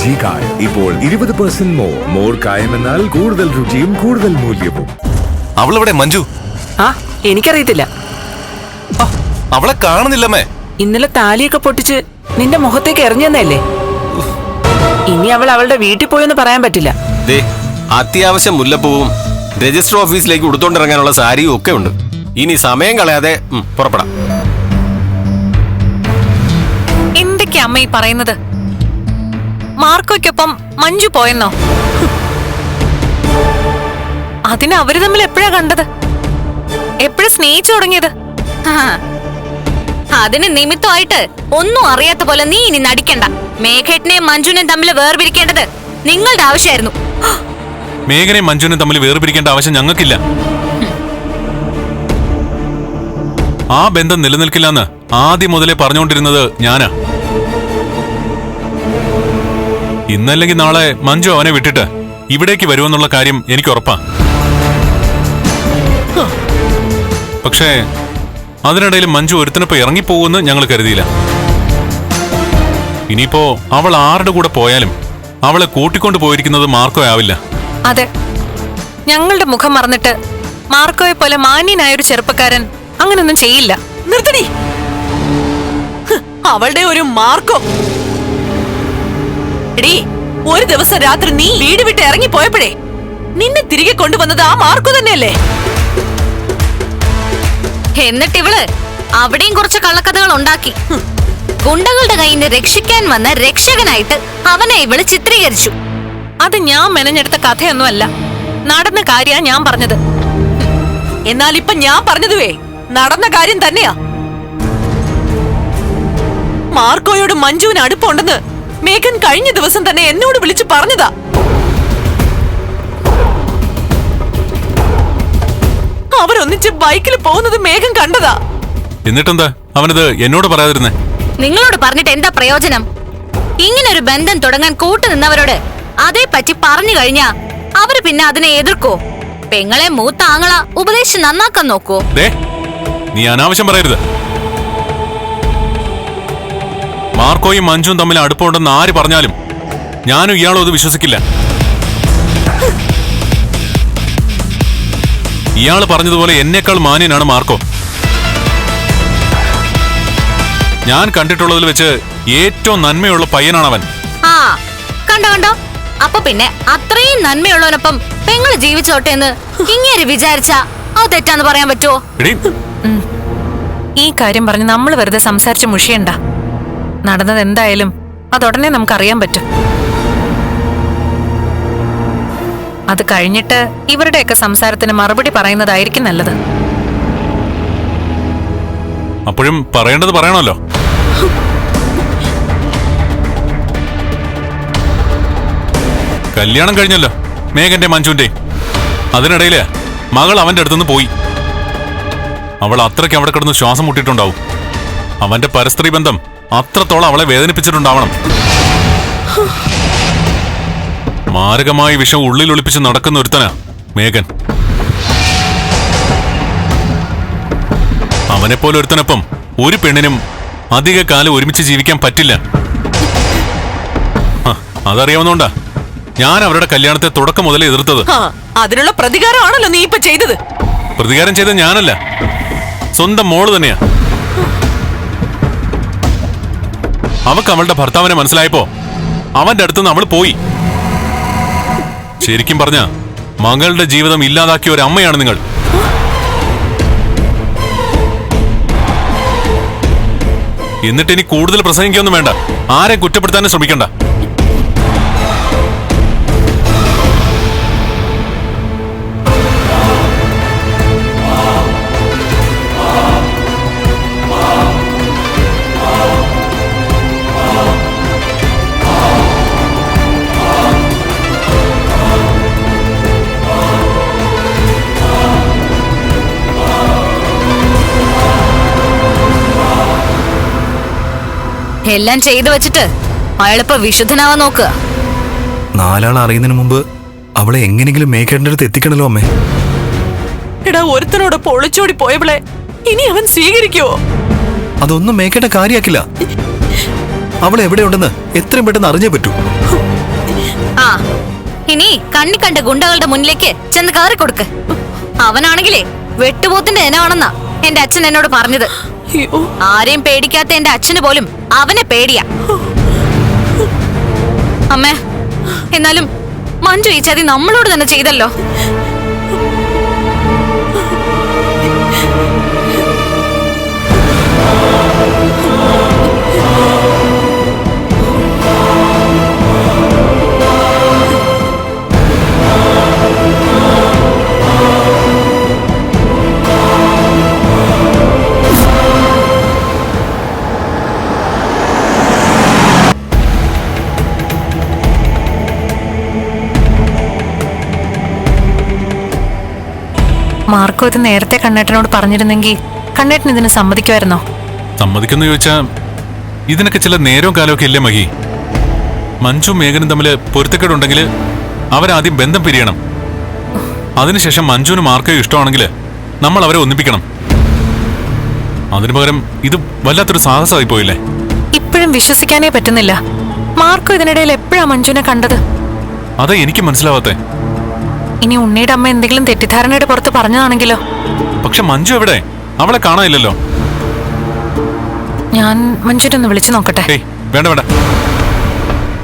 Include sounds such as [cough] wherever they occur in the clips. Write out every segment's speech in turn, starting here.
G കായം ഇപ്പോൾ ഇരുപത് പെർസെന്റ് മോർ മോർ കായം എന്നാൽ കൂടുതൽ രുചിയും കൂടുതൽ മൂല്യവും. അവളെവിടെ മഞ്ജു? ആ എനിക്കറിയത്തില്ല. ആ, അവളെ കാണുന്നില്ലമ്മേ. ഇന്നലെ താലിയൊക്കെ പൊട്ടിച്ച് നിന്റെ മുഖത്തേക്ക് എറിഞ്ഞെന്നല്ലേ? ഇനി അവൾ അവളുടെ വീട്ടിൽ പോയെന്ന് പറയാൻ പറ്റില്ല. ദേ അത്യാവശ്യം മുല്ലപ്പൂവും രജിസ്റ്റർ ഓഫീസിലേക്ക് ഉടുത്തോണ്ടിറങ്ങാനുള്ള സാരിയും ഒക്കെ ഉണ്ട്. ഇനി സമയം കളയാതെ ഉം, പുറപ്പെടാം. എന്തൊക്കെയാ അമ്മ ഈ പറയുന്നത്? മാർക്കോയ്ക്കൊപ്പം മഞ്ജു പോയെന്നോ? അതിന് അവർ തമ്മിൽ എപ്പോഴാ കണ്ടത്? എപ്പോഴും സ്നേഹിച്ചു തുടങ്ങിയത്. അതിന് നിമിത്തമായിട്ട് ഒന്നും അറിയാത്ത പോലെ നീ ഇനി നടിക്കണ്ട. മേഘേട്ടനെയും മഞ്ജുനെയും തമ്മിൽ വേർപിരിക്കേണ്ടത് നിങ്ങളുടെ ആവശ്യമായിരുന്നു. മേഘനെയും മഞ്ജുനും തമ്മിൽ വേർപിരിക്കേണ്ട ആവശ്യം ഞങ്ങൾക്കില്ല. ആ ബന്ധം നിലനിൽക്കില്ലെന്ന് ആദ്യം മുതലേ പറഞ്ഞുകൊണ്ടിരുന്നത് ഞാനാ. ഇന്നല്ലെങ്കിൽ നാളെ മഞ്ജു അവനെ വിട്ടിട്ട് ഇവിടേക്ക് വരുമെന്നുള്ള കാര്യം എനിക്ക് ഉറപ്പാ. പക്ഷേ അതിനിടയിൽ മഞ്ജു ഒരുത്തിനൊപ്പം ഇറങ്ങിപ്പോകുമെന്ന് ഞങ്ങൾ കരുതിയില്ല. ഇനിയിപ്പോ അവൾ ആരുടെ കൂടെ പോയാലും അവളെ കൂട്ടിക്കൊണ്ടു പോയിരിക്കുന്നത് മാർക്കോ ആവില്ല. അതെ. ഞങ്ങളുടെ മുഖം മറന്നിട്ട് മാർക്കോയെ പോലെ മാന്യനായ ഒരു ചെറുപ്പക്കാരൻ അങ്ങനൊന്നും ചെയ്യില്ല. നിർത്തടി. അവളുടെ ഒരു മാർക്കോ. എടീ ഒരു ദിവസം രാത്രി നീ വീട് വിട്ട് ഇറങ്ങി പോയപ്പോഴേ നിന്നെ തിരികെ കൊണ്ടുവന്നത് ആ മാർക്കു തന്നെയല്ലേ? എന്നിട്ട് ഇവൾ അവിടെയും കുറച്ച് കള്ളക്കഥകൾ ഉണ്ടാക്കി. ഗുണ്ടകളുടെ കയ്യിൽ നിന്ന് രക്ഷിക്കാൻ വന്ന രക്ഷകനായിട്ട് അവനെ ഇവൾ ചിത്രീകരിച്ചു. അത് ഞാൻ മെനഞ്ഞെടുത്ത കഥയൊന്നുമല്ല. നടന്ന കാര്യാ ഞാൻ പറഞ്ഞത്. എന്നാൽ ഇപ്പൊ ഞാൻ പറഞ്ഞതുവേ നടന്ന കാര്യം തന്നെയാ. മാർക്കോയോട് മഞ്ജുവിന് അടുപ്പമുണ്ടെന്ന് മേഘൻ കഴിഞ്ഞ ദിവസം തന്നെ എന്നോട് വിളിച്ചു പറഞ്ഞതാ. അവരൊന്നിച്ച് ബൈക്കിൽ പോകുന്നത് മേഘം കണ്ടതാ. എന്നിട്ടെന്താ? അവനത് എന്നോട് പറയാതിരുന്നേ? നിങ്ങളോട് പറഞ്ഞിട്ട് എന്താ പ്രയോജനം? ഇങ്ങനെ ഒരു ബന്ധം തുടങ്ങാൻ കൂട്ടു നിന്നവരോട് അതേപ്പറ്റി പറഞ്ഞു കഴിഞ്ഞാ അവർ പിന്നെ അതിനെ എതിർക്കോ? പെങ്ങളെ മൂത്ത ആങ്ങള ഉപദേശിച്ച് നന്നാക്കാൻ നോക്കൂ. ദേ നീ അനാവശ്യം പറയരുത്. മാർക്കോയും മഞ്ജുവും തമ്മിൽ അടുപ്പമുണ്ടെന്ന് ആര് പറഞ്ഞാലും ഞാനും ഇയാളും അത് വിശ്വസിക്കില്ല. ഇയാൾ പറഞ്ഞതുപോലെ എന്നേക്കാൾ മാന്യനാണ് മാർക്കോ. ഞാൻ കണ്ടിട്ടുള്ളതിൽ വെച്ച് ഏറ്റവും നന്മയുള്ള പയ്യനാണ് അവൻ ആ കണ്ടോ കണ്ടോ? അപ്പൊ പിന്നെ അത്രയും നന്മയുള്ളവനൊപ്പം പെങ്ങൾ ജീവിച്ചോട്ടെ എന്ന് ഇങ്ങനെ വിചാരിച്ച അത് തെറ്റാന്ന് പറയാൻ പറ്റുമോ ഈ കാര്യം പറഞ്ഞ് നമ്മൾ വെറുതെ സംസാരിച്ച് മുഷിയണ്ട. നടന്നത് എന്തായാലും അതുടനെ നമുക്കറിയാൻ പറ്റും. അത് കഴിഞ്ഞിട്ട് ഇവരുടെയൊക്കെ സംസാരത്തിന് മറുപടി പറയുന്നതായിരിക്കും നല്ലത്. അപ്പോഴും പറയേണ്ടത് പറയണല്ലോ കല്യാണം കഴിഞ്ഞല്ലോ മേഘന്റെ മഞ്ജുന്റെ അതിനിടയിൽ മകൾ അവന്റെ അടുത്തുനിന്ന് പോയി. അവൾ അത്രയ്ക്ക് അവിടെ കിടന്ന് ശ്വാസം മുട്ടിയിട്ടുണ്ടാവും. അവന്റെ പരസ്ത്രീ ബന്ധം അത്രത്തോളം അവളെ വേദനിപ്പിച്ചിട്ടുണ്ടാവണം. മാരകമായ വിഷം ഉള്ളിൽ ഒളിപ്പിച്ച് നടക്കുന്ന ഒരുത്തനാ മേഘൻ. അവനെപ്പോലെ ഒരുത്തനൊപ്പം ഒരു പെണ്ണിനും അധിക കാലം ഒരുമിച്ച് ജീവിക്കാൻ പറ്റില്ല. അതറിയാവുന്നോണ്ടാ ഞാൻ അവരുടെ കല്യാണത്തെ തുടക്കം മുതലേ എതിർത്തത്. അതിനുള്ള പ്രതികാരമാണല്ലോ നീ ഇപ്പൊ ചെയ്തത്. പ്രതികാരം ചെയ്തത് ഞാനല്ല. സ്വന്തം മോൾ തന്നെയാ. അവക്ക് അവളുടെ ഭർത്താവിനെ മനസ്സിലായപ്പോ അവന്റെ അടുത്തുനിന്ന് നമ്മൾ പോയി. ശരിക്കും പറഞ്ഞ മകളുടെ ജീവിതം ഇല്ലാതാക്കിയ ഒരു അമ്മയാണ് നിങ്ങൾ. എന്നിട്ട് ഇനി കൂടുതൽ പ്രസംഗിക്കൊന്നും വേണ്ട. ആരെ കുറ്റപ്പെടുത്താനും ശ്രമിക്കണ്ട. എല്ലാം ചെയ്തു വെച്ചിട്ട് അയാളിപ്പോ വിശുദ്ധനാവാൻ നോക്ക്. നാലാൾ അറിയുന്നതിന് മുമ്പ് അവളെ എങ്ങനെങ്കിലും മേഘേട്ടന്റെ അടുത്ത് എത്തിക്കണല്ലോ അമ്മേ. എടാ ഒരുത്തനോട് പൊളിച്ചോടി പോയവളെ ഇനി അവൻ സ്വീകരിക്കുവോ അതൊന്നും മേഘേട്ട കാര്യാക്കില്ല. അവൾ എവിടെയുണ്ടെന്ന് എത്രയും പെട്ടെന്ന് അറിഞ്ഞേ പറ്റൂ. ആ ഇനി കണ്ണി കണ്ട ഗുണ്ടകളുടെ മുന്നിലേക്ക് ചെന്ന് കയറി കൊടുക്ക് അവനാണെങ്കിലേ വെട്ടുപോത്തിന്റെ ഇനമാണെന്നാ എന്റെ അച്ഛൻ എന്നോട് പറഞ്ഞത്. ആരെയും പേടിക്കാത്ത എന്റെ അച്ഛന് പോലും അവനെ പേടിയാ. അമ്മേ എന്നാലും മഞ്ജു ഈ ചതി നമ്മളോട് തന്നെ ചെയ്തല്ലോ. മാർക്കോ ഇത് നേരത്തെ കണ്ണേട്ടനോട് പറഞ്ഞിരുന്നെങ്കിൽ കണ്ണേട്ടൻ ഇതിന് സമ്മതിക്കുമായിരുന്നോ? സമ്മതിക്കുന്നു ചോദിച്ചാ ഇതിനൊക്കെ ചില നേരവും കാലമൊക്കെ ഇല്ലേ മഹി? മഞ്ജു മേഘനും തമ്മിൽ പൊരുത്തക്കേടുണ്ടെങ്കിൽ അവരാദ്യം ബന്ധം പിരിയണം. അതിനുശേഷം മഞ്ജുവിന് മാർക്കോ ഇഷ്ടമാണെങ്കിൽ നമ്മൾ അവരെ ഒന്നിപ്പിക്കണം. അതിനു പകരം ഇത് വല്ലാത്തൊരു സാഹസമായി പോയില്ലേ? ഇപ്പോഴും വിശ്വസിക്കാനേ പറ്റുന്നില്ല. മാർക്കോ ഇതിനിടയിൽ എപ്പോഴാ മഞ്ജുവിനെ കണ്ടത്? അതാ എനിക്ക് മനസ്സിലാവാത്തെ. ഇനി ഉണ്ണിയുടെ അമ്മ എന്തെങ്കിലും തെറ്റിദ്ധാരണയുടെ പുറത്ത് പറഞ്ഞതാണെങ്കിലോ? പക്ഷെ മഞ്ജു എവിടെ? അവളെ കാണാനില്ലല്ലോ. ഞാൻ മഞ്ജുവിനെ വിളിച്ചു നോക്കട്ടെ. ഏയ് വേണ്ട വേണ്ട.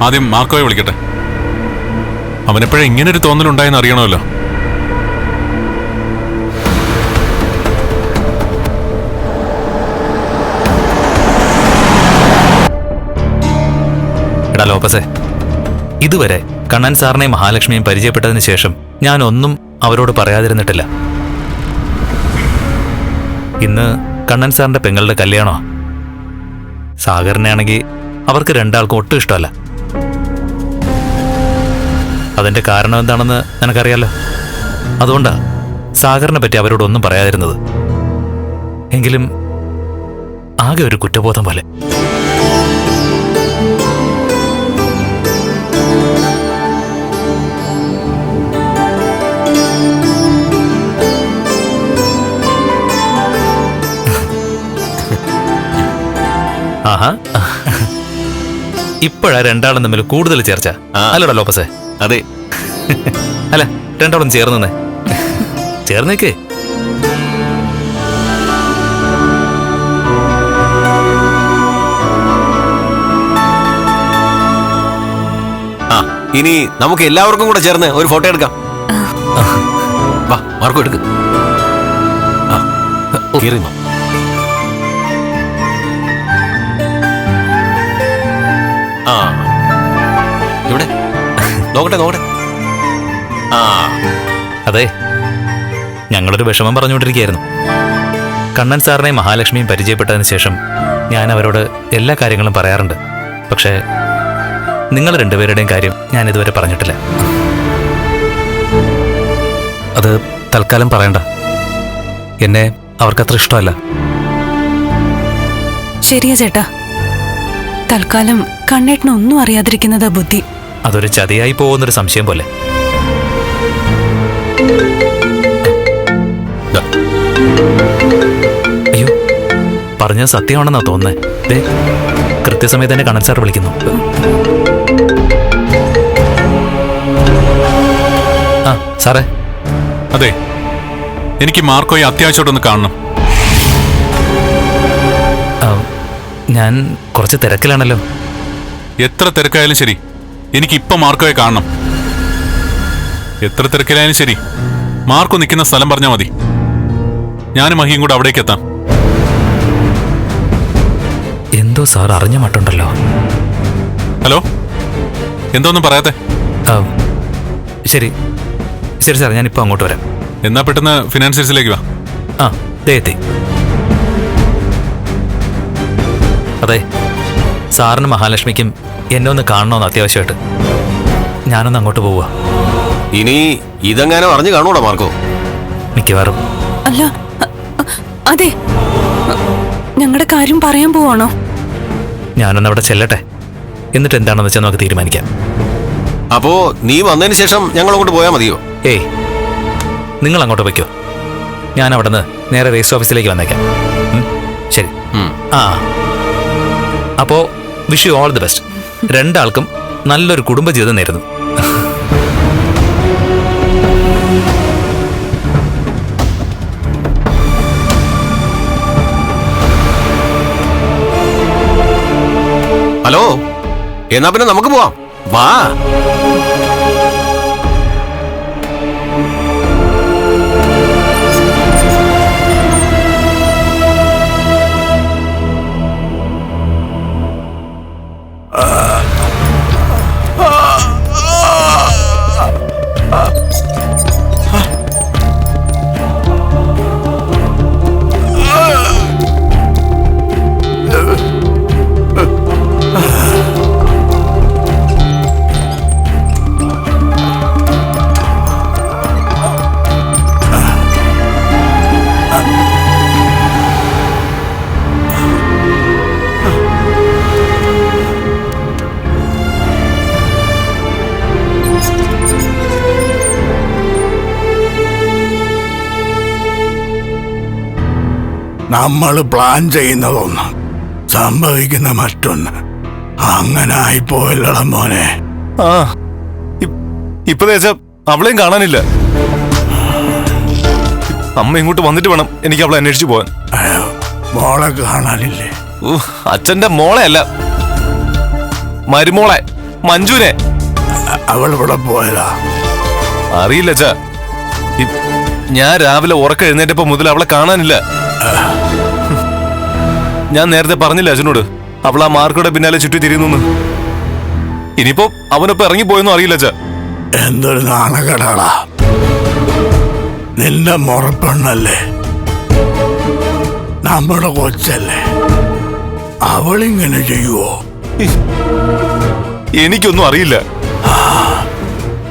ആദ്യം മാർക്കോയെ വിളിക്കട്ടെ. അവനെപ്പോഴും ഇങ്ങനെ ഒരു തോന്നലുണ്ടായെന്ന് അറിയണമല്ലോ. എടാ ലോപ്പസേ. ഇതുവരെ കണ്ണൻ സാറിനെയും മഹാലക്ഷ്മിയും പരിചയപ്പെട്ടതിന് ശേഷം ഞാൻ ഒന്നും അവരോട് പറയാതിരുന്നിട്ടില്ല. ഇന്ന് കണ്ണൻ സാറിന്റെ പെങ്ങളുടെ കല്യാണോ സാഗറിനെ ആണെങ്കിൽ അവർക്ക് രണ്ടാൾക്കും ഒട്ടും ഇഷ്ടമല്ല. അതിന്റെ കാരണം എന്താണെന്ന് നിനക്കറിയാലോ? അതുകൊണ്ടാ സാഗറിനെ പറ്റി അവരോടൊന്നും പറയാതിരുന്നത്. എങ്കിലും ആകെ ഒരു കുറ്റബോധം പോലെ. ഇപ്പോഴാ രണ്ടാളും തമ്മിൽ കൂടുതൽ ചേർച്ച. അല്ലടാ ലോപ്പസേ. അതെ. [laughs] അല്ല രണ്ടാളും ചേർന്നെ ചേർന്നേക്കേ. ആ ഇനി നമുക്ക് എല്ലാവർക്കും കൂടെ ചേർന്ന് ഒരു ഫോട്ടോ എടുക്കാം. വാ മാർക്കോ എടുക്ക്. ആ കേറി ആ. ഇവിടെ നോക്കട്ടെ നോക്കട്ടെ. ആ. അതെ ഞങ്ങളൊരു വിഷമം പറഞ്ഞുകൊണ്ടിരിക്കുകയായിരുന്നു. കണ്ണൻ സാറിനെയും മഹാലക്ഷ്മിയും പരിചയപ്പെട്ടതിന് ശേഷം ഞാൻ അവരോട് എല്ലാ കാര്യങ്ങളും പറയാറുണ്ട്. പക്ഷേ നിങ്ങൾ രണ്ടുപേരുടെയും കാര്യം ഞാൻ ഇതുവരെ പറഞ്ഞിട്ടില്ല. അത് തൽക്കാലം പറയണ്ട. എന്നെ അവർക്കത്ര ഇഷ്ടമല്ല. ശരിയാ ചേട്ടാ. തൽക്കാലം കണ്ണേട്ടന് ഒന്നും അറിയാതിരിക്കുന്നതാ ബുദ്ധി. അതൊരു ചതിയായി പോകുന്നൊരു സംശയം പോലെ. ദാ, അയ്യോ പറഞ്ഞത് സത്യമാണെന്നാ തോന്നുന്നേ. ദേ കൃത്യസമയത്ത് തന്നെ കണ്ണൻ സാർ വിളിക്കുന്നു. ആ സാറേ. അതെ എനിക്ക് മാർക്കോയെ അത്യാവശ്യമായിട്ടൊന്ന് കാണണം. ആ, ഞാൻ കുറച്ച് തിരക്കിലാണല്ലോ. എത്ര തിരക്കായാലും ശരി. എനിക്ക് ഇപ്പൊ മാർക്കോയെ കാണണം. എത്ര തിരക്കിലായാലും ശരി. മാർക്കോ നിൽക്കുന്ന സ്ഥലം പറഞ്ഞാൽ മതി. ഞാനും മഹിയും കൂടെ അവിടേക്ക് എത്താം. എന്തോ സാർ അറിഞ്ഞ മട്ടുണ്ടല്ലോ ഹലോ? എന്തോന്നും പറയാത്തെ? ശരി. ശരി സാർ ഞാനിപ്പോൾ അങ്ങോട്ട് വരാം. എന്നാ പെട്ടെന്ന് ഫിനാൻഷ്യൽസിലേക്ക് വാ. ആ ദേ എത്തി. അതെ സാറിനും മഹാലക്ഷ്മിക്കും എന്നെ ഒന്ന് കാണണമെന്ന് അത്യാവശ്യമായിട്ട്. ഞാനൊന്ന് അങ്ങോട്ട് പോവുക. ഇനി ഇതെങ്ങാനും അറിഞ്ഞു കാണൂടാ മാർക്കോ? മിക്കവാറും. അല്ല അ- അ- അതെ. ഞങ്ങളുടെ കാര്യം പറയാൻ പോവാണോ? ഞാനൊന്ന് അവിടെ ചെല്ലട്ടെ. എന്നിട്ട് എന്താണെന്ന് വെച്ചാൽ നമുക്ക് തീരുമാനിക്കാം. അപ്പോ നീ വന്നതിന് ശേഷം ഞങ്ങൾ അങ്ങോട്ട് പോയാൽ മതിയോ? ഏയ് നിങ്ങൾ അങ്ങോട്ട് വയ്ക്കോ ഞാൻ അവിടെ നിന്ന് നേരെ രജിസ്റ്റർ ഓഫീസിലേക്ക് വന്നേക്കാം. ഉം, ശരി. ഉം. ആ. അപ്പോ wish you all the best രണ്ടാൾക്കും നല്ലൊരു കുടുംബജീവിതം നേരുന്നു. ഹലോ എന്നാ പിന്നെ നമുക്ക് പോവാം. വാ. നമ്മൾ പ്ലാൻ ചെയ്യുന്നതൊന്ന്. സംഭവിക്കുന്ന മറ്റൊന്ന്. അങ്ങനെ ആയിപ്പോയല്ലട മോനെ. ആ ഇപ്പൊ തേച്ച അവളെയും കാണാനില്ല. അമ്മ ഇങ്ങോട്ട് വന്നിട്ട് വേണം എനിക്ക് അവളെ അന്വേഷിച്ചു പോവാൻ. മോളെ കാണാനില്ലേ? അച്ഛന്റെ മോളെ അല്ല മരുമോളെ മഞ്ജുനെ. അവൾ ഇവിടെ പോയതാ. അറിയില്ല അച്ഛാ. ഞാൻ രാവിലെ ഉറക്കം എഴുന്നേറ്റപ്പോ മുതൽ അവളെ കാണാനില്ല. ഞാൻ നേരത്തെ പറഞ്ഞില്ല അച്ഛനോട് അവൾ ആ മാർക്കോടെ പിന്നാലെ ചുറ്റി തിരിയുന്നു ഇനിയിപ്പോ അവനൊപ്പം ഇറങ്ങിപ്പോയെന്നും അറിയില്ല അച്ഛ. എന്തൊരു നാണകടാടാ നിന്റെ മുറപ്പെണ്ണല്ലേ? നമ്മുടെ കൊച്ചല്ലേ? അവളിങ്ങനെ ചെയ്യുവോ? എനിക്കൊന്നും അറിയില്ല.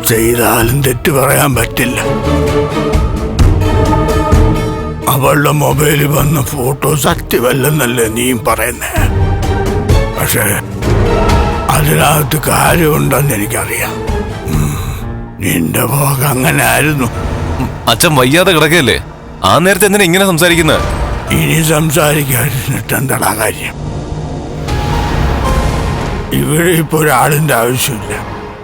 ചെയ്താലും തെറ്റ് പറയാൻ പറ്റില്ല. അവളുടെ മൊബൈലിൽ വന്ന ഫോട്ടോ സത്യമല്ലെന്നല്ലേ നീയും പറയുന്നേ? പക്ഷേ അതിനകത്ത് കാര്യമുണ്ടെന്ന് എനിക്കറിയാം. നിന്റെ പോക്ക് അങ്ങനെ ആയിരുന്നു അച്ഛൻ വയ്യാതെ കിടക്കല്ലേ ആ നേരത്തെ എന്തിനാ ഇങ്ങനെ സംസാരിക്കുന്നത് ഇനി സംസാരിക്കാതിരുന്നിട്ട് എന്താടാ കാര്യം? ഇവിടെ ഇപ്പൊ ഒരാളിന്റെ ആവശ്യമില്ല.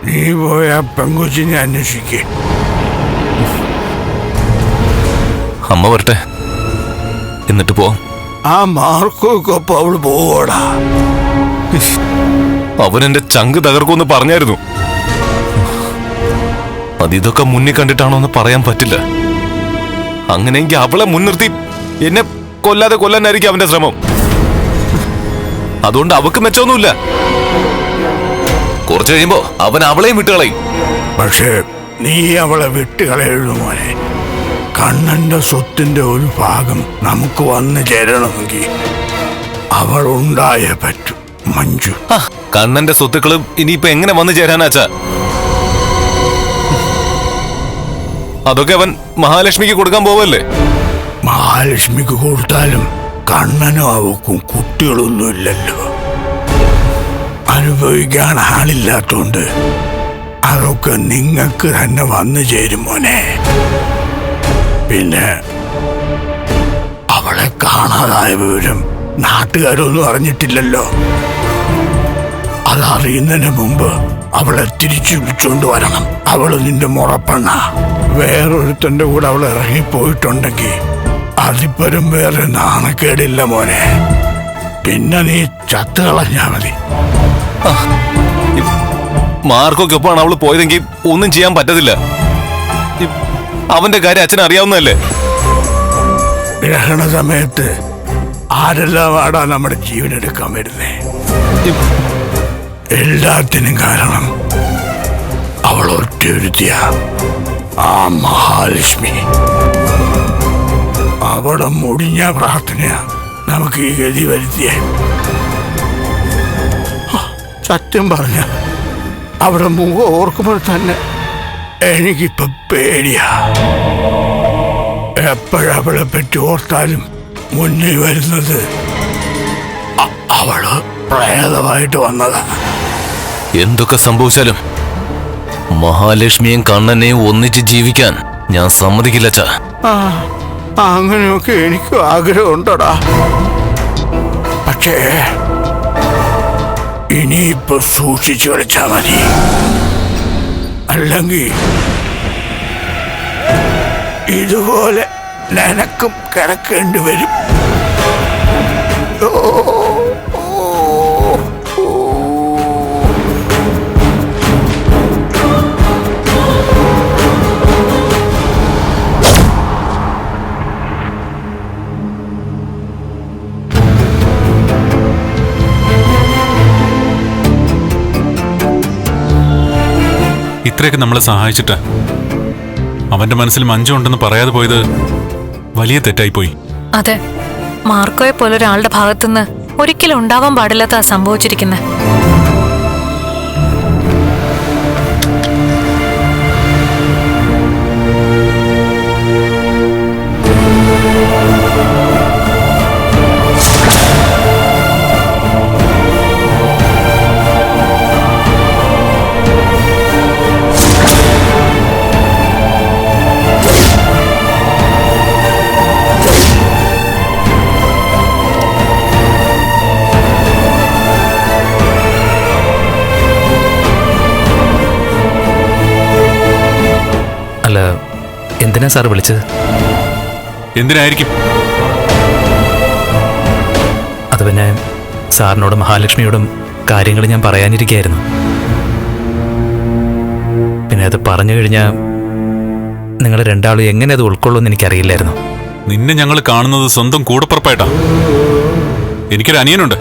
നീ പോയ പെങ്കൊച്ചിനെ അന്വേഷിക്കേ. അമ്മ വരട്ടെ. എന്നിട്ട് പോവാം ആ അവൾ പോവോടാ. അവൻ എന്റെ ചങ്ക് തകർക്കുമെന്ന് പറഞ്ഞായിരുന്നു. അത് ഇതൊക്കെ മുന്നിൽ കണ്ടിട്ടാണോ എന്ന് പറയാൻ പറ്റില്ല. അങ്ങനെയെങ്കിൽ അവളെ മുൻനിർത്തി എന്നെ കൊല്ലാതെ കൊല്ലാനായിരിക്കും അവന്റെ ശ്രമം. അതുകൊണ്ട് അവക്ക് മെച്ചമൊന്നുമില്ല. കുറച്ചു കഴിയുമ്പോ അവൻ അവളെയും വിട്ടുകളയും. പക്ഷേ നീ അവളെ വിട്ടുകളയരുത് മോനെ. കണ്ണന്റെ സ്വത്തിന്റെ ഒരു ഭാഗം നമുക്ക് വന്നു ചേരണമെങ്കിൽ അവൾ ഉണ്ടായേ പറ്റൂ മഞ്ജു. കണ്ണന്റെ സ്വത്തുക്കളും ഇനിയിപ്പോ എങ്ങനെ വന്നു ചേരാനാച്ചാ അതൊക്കെ അവൻ മഹാലക്ഷ്മിക്ക് കൊടുക്കാൻ പോവല്ലേ? മഹാലക്ഷ്മിക്ക് കൊടുത്താലും കണ്ണനും അവക്കും കുട്ടികളൊന്നുമില്ലല്ലോ. അനുഭവിക്കാൻ ആളില്ലാത്തോണ്ട് അതൊക്കെ നിങ്ങൾക്ക് തന്നെ വന്നു ചേരും മോനെ. പിന്നെ അവളെ കാണാതായ വിവരം നാട്ടുകാരൊന്നും അറിഞ്ഞിട്ടില്ലല്ലോ. അതറിയുന്നതിന് മുമ്പ് അവളെ തിരിച്ചു വിളിച്ചുകൊണ്ട് വരണം. അവൾ നിന്റെ മുറപ്പെണ്ണ. വേറൊരുത്തന്റെ കൂടെ അവൾ ഇറങ്ങിപ്പോയിട്ടുണ്ടെങ്കിൽ അതിപ്പരും വേറെ നാണക്കേടില്ല മോനെ. പിന്നെ നീ ചത്തു കളഞ്ഞാ മതി. മാർക്കൊക്കെ ഒപ്പമാണ് അവൾ പോയതെങ്കിൽ ഒന്നും ചെയ്യാൻ പറ്റത്തില്ല. അവന്റെ കാര്യം അച്ഛൻ അറിയാവുന്നതല്ലേ? ഗ്രഹണ സമയത്ത് ആരെല്ലാം നമ്മുടെ ജീവൻ എടുക്കാൻ വരുന്നേ എല്ലാത്തിനും കാരണം അവൾ ഒറ്റയൊരുത്തിയ. ആ മഹാലക്ഷ്മി. അവിടെ മുടിഞ്ഞ പ്രാർത്ഥനയാ നമുക്ക് ഈ ഗതി വരുത്തിയേ. സത്യം പറഞ്ഞ അവിടെ മുഖം ഓർക്കുമ്പോൾ തന്നെ എനിക്കിപ്പോ പേടിയാ. എപ്പോഴവളെ പറ്റി ഓർത്താലും മുന്നിൽ വരുന്നത് അവൾ പ്രേതമായിട്ട് വന്നതാ. എന്തൊക്കെ സംഭവിച്ചാലും മഹാലക്ഷ്മിയും കണ്ണനെയും ഒന്നിച്ച് ജീവിക്കാൻ ഞാൻ സമ്മതിക്കില്ല അങ്ങനെയൊക്കെ എനിക്കും ആഗ്രഹമുണ്ടടാ. പക്ഷേ ഇനിയിപ്പോ സൂക്ഷിച്ചു കളിച്ചാ മതി. അല്ലെങ്കിൽ ഇതുപോലെ നനക്കും കിടക്കേണ്ടി വരും ഓ. ഇത്രയൊക്കെ നമ്മളെ സഹായിച്ചിട്ട്. അവന്റെ മനസ്സിൽ മഞ്ജു ഉണ്ടെന്ന് പറയാതെ പോയത് വലിയ തെറ്റായി പോയി അതെ. മാർക്കോയെ പോലെ ഒരാളുടെ ഭാഗത്തുനിന്ന് ഒരിക്കലും ഉണ്ടാവാൻ പാടില്ലാത്ത സംഭവിച്ചിരിക്കുന്നത് എന്തിനാ സാർ വിളിച്ചത്. എന്തിനായിരിക്കും? അത് പിന്നെ സാറിനോടും മഹാലക്ഷ്മിയോടും കാര്യങ്ങൾ ഞാൻ പറയാനിരിക്കുകയായിരുന്നു. പിന്നെ അത് പറഞ്ഞു കഴിഞ്ഞാൽ നിങ്ങൾ രണ്ടാളും എങ്ങനെ അത് ഉൾക്കൊള്ളുമെന്ന് എനിക്കറിയില്ലായിരുന്നു. നിന്നെ ഞങ്ങൾ കാണുന്നത് സ്വന്തം കൂടപ്പുറപ്പായിട്ടാ. എനിക്കൊരു അനിയനുണ്ട്.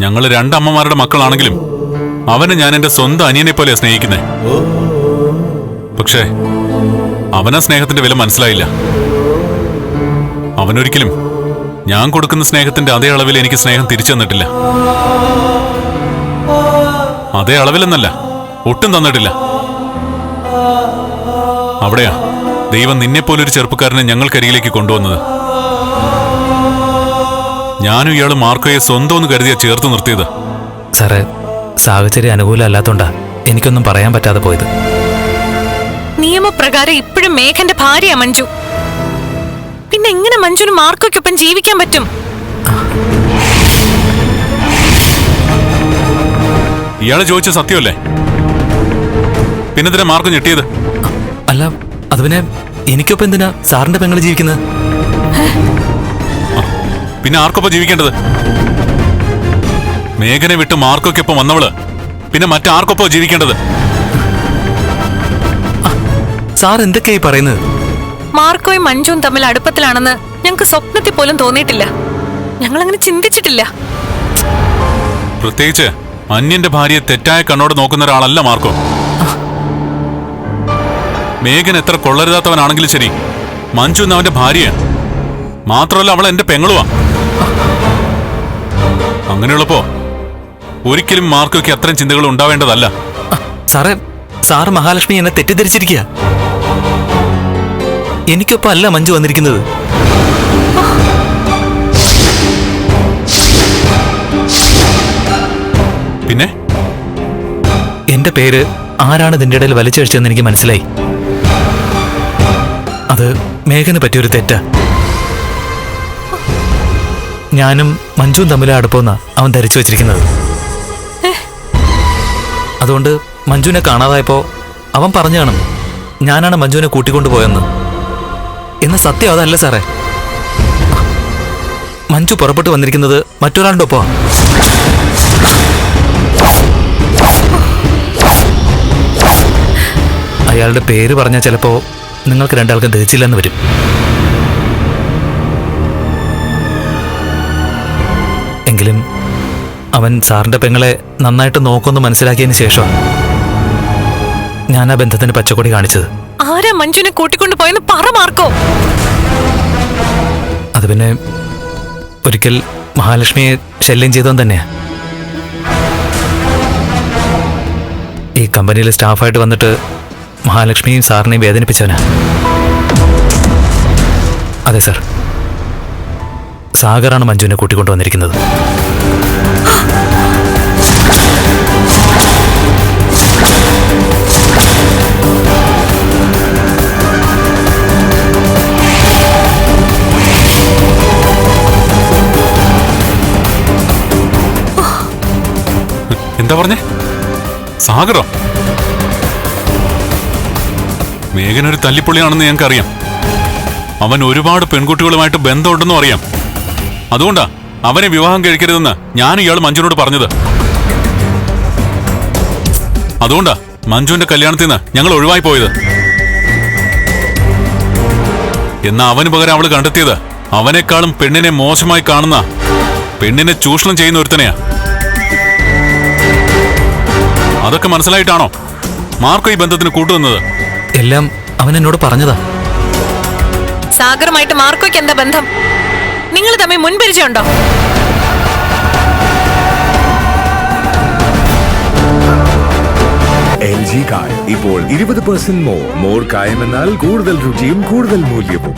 ഞങ്ങൾ രണ്ടമ്മമാരുടെ മക്കളാണെങ്കിലും അവനെ ഞാൻ എന്റെ സ്വന്തം അനിയനെ പോലെ സ്നേഹിക്കുന്നത് പക്ഷേ അവനാ സ്നേഹത്തിന്റെ വില മനസ്സിലായില്ല. അവനൊരിക്കലും ഞാൻ കൊടുക്കുന്ന സ്നേഹത്തിന്റെ അതേ അളവിൽ എനിക്ക് സ്നേഹം തിരിച്ചു തന്നിട്ടില്ല. അതേ അളവിലെന്നല്ല ഒട്ടും തന്നിട്ടില്ല. അവിടെയാ ദൈവം നിന്നെപ്പോലൊരു ചെറുപ്പക്കാരനെ ഞങ്ങൾക്കരികിലേക്ക് കൊണ്ടുവന്നത്. ഞാനും ഇയാൾ മാർക്കോയെ സ്വന്തം എന്ന് കരുതിയാ ചേർത്ത് നിർത്തിയത്. സാറേ സാഹചര്യം അനുകൂലമല്ലാത്തോണ്ടാ എനിക്കൊന്നും പറയാൻ പറ്റാതെ പോയത്. നിയമപ്രകാരം ഇപ്പോഴും മേഘന്റെ ഭാര്യ മഞ്ജു. പിന്നെ എങ്ങനെ മഞ്ജുന് മാർക്കോയ്ക്കൊപ്പം ജീവിക്കാൻ പറ്റും? ഇയാൾ ചോദിച്ച സത്യമല്ലേ? പിന്നെന്തിനാ മാർക്ക് ഞെട്ടിയത്? അല്ല അത് പിന്നെ എനിക്കൊപ്പം എന്തിനാ സാറിന്റെ പെങ്ങൾ ജീവിക്കുന്നത്? പിന്നെ ആർക്കൊപ്പം ജീവിക്കേണ്ടത്? മേഘനെ വിട്ട് മാർക്കൊപ്പം വന്നവൾ. പിന്നെ മറ്റാർക്കൊപ്പം ജീവിക്കേണ്ടത്? സാർ എന്തൊക്കെയായി പറയുന്നത്? മാർക്കോയും മഞ്ജുവും തമ്മിൽ അടുപ്പത്തിലാണെന്ന് ഞങ്ങൾക്ക് സ്വപ്നത്തിൽ പോലും തോന്നിയിട്ടില്ല. ഞങ്ങൾ അങ്ങനെ ചിന്തിച്ചിട്ടില്ല. പ്രത്യേകിച്ച് അന്യന്റെ ഭാര്യയെ തെറ്റായ കണ്ണോട് നോക്കുന്ന ഒരാളല്ല മാർക്കോ. മേഘൻ എത്ര കൊള്ളരുതാത്തവനാണെങ്കിലും ശരി മഞ്ജു എന്ന അവന്റെ ഭാര്യയാണ് മാത്രമല്ല അവൾ എന്റെ പെങ്ങളുവാ. അങ്ങനെയുള്ളപ്പോ ഒരിക്കലും മാർക്കോയ്ക്ക് അത്തരം ചിന്തകൾ ഉണ്ടാവേണ്ടതല്ല. സാറേ സാർ മഹാലക്ഷ്മി എന്നെ തെറ്റിദ്ധരിച്ചിരിക്കുക എനിക്കൊപ്പം അല്ല മഞ്ജു വന്നിരിക്കുന്നത്. പിന്നെ? എന്റെ പേര് ആരാണ് ഇതിന്റെ ഇടയിൽ വലിച്ചഴിച്ചതെന്ന് എനിക്ക് മനസ്സിലായി. അത് മേഘന് പറ്റിയൊരു തെറ്റാ. ഞാനും മഞ്ജുവും തമ്മിലെ അടുപ്പമെന്നാ അവൻ ധരിച്ചു വെച്ചിരിക്കുന്നത്. അതുകൊണ്ട് മഞ്ജുവിനെ കാണാതായപ്പോ അവൻ പറഞ്ഞു കാണും ഞാനാണ് മഞ്ജുവിനെ കൂട്ടിക്കൊണ്ടു പോയെന്ന് എന്ന സത്യം അതല്ല സാറേ. മഞ്ജു പുറപ്പെട്ടു വന്നിരിക്കുന്നത് മറ്റൊരാളുടെ ഒപ്പോ അയാളുടെ പേര് പറഞ്ഞാൽ ചിലപ്പോ നിങ്ങൾക്ക് രണ്ടാൾക്കും ദഹിച്ചില്ലെന്ന് വരും. എങ്കിലും അവൻ സാറിന്റെ പെങ്ങളെ നന്നായിട്ട് നോക്കുമെന്ന് മനസ്സിലാക്കിയതിന് ശേഷമാണ് ഞാൻ ആ ബന്ധത്തിന് പച്ചക്കൊടി കാണിച്ചത്. ആരാ മഞ്ജുവിനെ കൂട്ടിക്കൊണ്ട് പോയെന്ന് പറ മാർക്കോ. അത് പിന്നെ ഒരിക്കൽ മഹാലക്ഷ്മിയെ ശല്യം ചെയ്തവൻ തന്നെയാ. ഈ കമ്പനിയിൽ സ്റ്റാഫായിട്ട് വന്നിട്ട് മഹാലക്ഷ്മിയും സാറിനെയും വേദനിപ്പിച്ചവനാ. അതെ സാർ. സാഗറാണ് മഞ്ജുവിനെ കൂട്ടിക്കൊണ്ടുവന്നിരിക്കുന്നത് എന്താ പറഞ്ഞേ? സാഗറോ? മേഘനൊരു തല്ലിപ്പൊളിയാണെന്ന് ഞങ്ങൾക്കറിയാം. അവൻ ഒരുപാട് പെൺകുട്ടികളുമായിട്ട് ബന്ധമുണ്ടെന്നും അറിയാം. അതുകൊണ്ടാ അവനെ വിവാഹം കഴിക്കരുതെന്ന് ഞാൻ ഇയാൾ മഞ്ജുനോട് പറഞ്ഞത്. അതുകൊണ്ടാ മഞ്ജുവിന്റെ കല്യാണത്തിൽ നിന്ന് ഞങ്ങൾ ഒഴിവായി പോയത്. എന്നാ അവന് പകരം അവൾ കണ്ടെത്തിയത് അവനേക്കാളും പെണ്ണിനെ മോശമായി കാണുന്ന പെണ്ണിനെ ചൂഷണം ചെയ്യുന്ന ഒരുത്തനെയാ. അതൊക്കെ മനസ്സിലായിട്ടാണോ? മാർക്കോ ഈ ബന്ധത്തിന് കൂട്ടുവന്നത് എല്ലാം അവൻ എന്നോട് പറഞ്ഞതാ. സാഗറുമായിട്ട് മാർക്കോയ്ക്ക് എന്താ ബന്ധം? നിങ്ങൾ തമ്മിൽ മുൻപരിചയമുണ്ടോ? എൽ ജി കായം. ഇപ്പോൾ ഇരുപത് പെർസെന്റ് മോർ മോർ കായം എന്നാൽ കൂടുതൽ രുചിയും കൂടുതൽ മൂല്യവും.